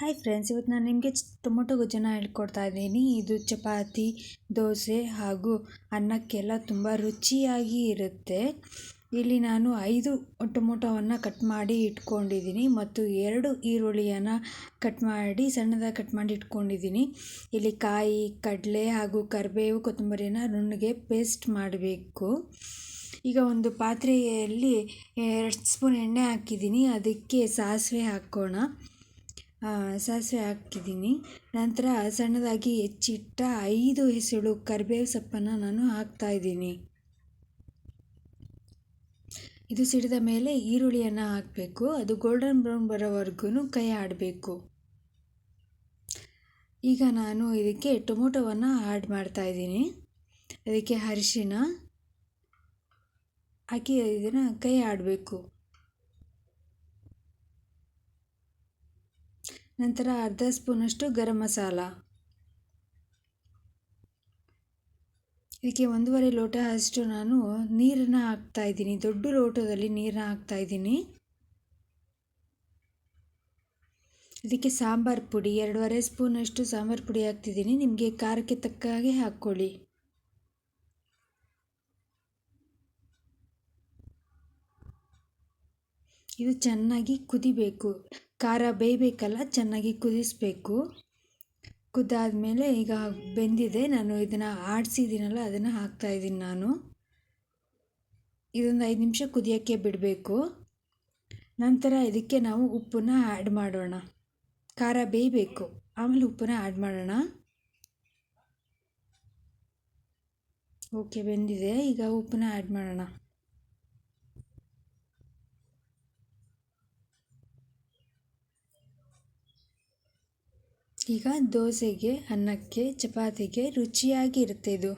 Hi friends ಇವತ್ತು ನಾನು ನಿಮಗೆ ಟೊಮೊಟೊ ಗೊಜ್ಜನ್ನು ಹೇಳ್ಕೊಡ್ತಾ ಇದ್ದೀನಿ. ಇದು ಚಪಾತಿ, ದೋಸೆ ಹಾಗೂ ಅನ್ನಕ್ಕೆಲ್ಲ ತುಂಬ ರುಚಿಯಾಗಿ ಇರುತ್ತೆ. ಇಲ್ಲಿ ನಾನು ಐದು ಟೊಮೊಟೊವನ್ನು ಕಟ್ ಮಾಡಿ ಇಟ್ಕೊಂಡಿದ್ದೀನಿ ಮತ್ತು ಎರಡು ಈರುಳ್ಳಿಯನ್ನು ಕಟ್ ಮಾಡಿ, ಸಣ್ಣದಾಗಿ ಕಟ್ ಮಾಡಿ ಇಟ್ಕೊಂಡಿದ್ದೀನಿ. ಇಲ್ಲಿ ಕಾಯಿ, ಕಡಲೆ ಹಾಗೂ ಕರಿಬೇವು ಕೊತ್ತಂಬರಿನ ನುಣ್ಣಗೆ ಪೇಸ್ಟ್ ಮಾಡಬೇಕು. ಈಗ ಒಂದು ಪಾತ್ರೆಯಲ್ಲಿ ಎರಡು ಸ್ಪೂನ್ ಎಣ್ಣೆ ಹಾಕಿದ್ದೀನಿ. ಅದಕ್ಕೆ ಸಾಸಿವೆ ಹಾಕೋಣ. ಸಾಸಿವೆ ಹಾಕಿದ್ದೀನಿ ನಂತರ ಸಣ್ಣದಾಗಿ ಹೆಚ್ಚಿಟ್ಟ ಐದು ಹೆಸಳು ಕರಿಬೇವು ಸೊಪ್ಪನ್ನು ನಾನು ಹಾಕ್ತಾ ಇದ್ದೀನಿ. ಇದು ಸಿಡಿದ ಮೇಲೆ ಈರುಳ್ಳಿಯನ್ನು ಹಾಕಬೇಕು. ಅದು ಗೋಲ್ಡನ್ ಬ್ರೌನ್ ಬರೋವರೆಗೂ ಕೈ ಆಡಬೇಕು. ಈಗ ನಾನು ಇದಕ್ಕೆ ಟೊಮೊಟೊವನ್ನು ಆ್ಯಡ್ ಮಾಡ್ತಾಯಿದ್ದೀನಿ ಅದಕ್ಕೆ ಅರಿಶಿನ ಹಾಕಿ ಇದನ್ನು ಕೈ ಆಡಬೇಕು. ನಂತರ ಅರ್ಧ ಸ್ಪೂನಷ್ಟು ಗರಂ ಮಸಾಲ. ಇದಕ್ಕೆ ಒಂದೂವರೆ ಲೋಟ ಅಷ್ಟು ನಾನು ನೀರನ್ನು ಹಾಕ್ತಾ ಇದ್ದೀನಿ. ದೊಡ್ಡ ಲೋಟದಲ್ಲಿ ನೀರನ್ನ ಹಾಕ್ತಾ ಇದ್ದೀನಿ. ಇದಕ್ಕೆ ಸಾಂಬಾರು ಪುಡಿ, ಎರಡೂವರೆ ಸ್ಪೂನಷ್ಟು ಸಾಂಬಾರು ಪುಡಿ ಹಾಕ್ತಿದ್ದೀನಿ. ನಿಮಗೆ ಖಾರಕ್ಕೆ ತಕ್ಕ ಹಾಗೆ ಹಾಕ್ಕೊಳ್ಳಿ. ಇದು ಚೆನ್ನಾಗಿ ಕುದಿಬೇಕು. ಖಾರ ಬೇಯಬೇಕಲ್ಲ, ಚೆನ್ನಾಗಿ ಕುದಿಸಬೇಕು. ಕುದ್ದಾದಮೇಲೆ ಈಗ ಬೆಂದಿದೆ, ನಾನು ಇದನ್ನು ಆಡಿಸಿದ್ದೀನಲ್ಲ, ಅದನ್ನು ಹಾಕ್ತಾಯಿದ್ದೀನಿ ನಾನು. ಇದೊಂದು ಐದು ನಿಮಿಷ ಕುದಿಯೋಕ್ಕೆ ಬಿಡಬೇಕು. ನಂತರ ಇದಕ್ಕೆ ನಾವು ಉಪ್ಪನ್ನ ಆ್ಯಡ್ ಮಾಡೋಣ. ಖಾರ ಬೇಯಬೇಕು, ಆಮೇಲೆ ಉಪ್ಪನ್ನ ಆ್ಯಡ್ ಮಾಡೋಣ. ಓಕೆ, ಬೆಂದಿದೆ. ಈಗ ಉಪ್ಪನ್ನ ಆ್ಯಡ್ ಮಾಡೋಣ. ಈಗ ದೋಸೆಗೆ ಅನ್ನಕ್ಕೆ ಚಪಾತಿಗೆ ರುಚಿಯಾಗಿರುತ್ತೆ ಇದು.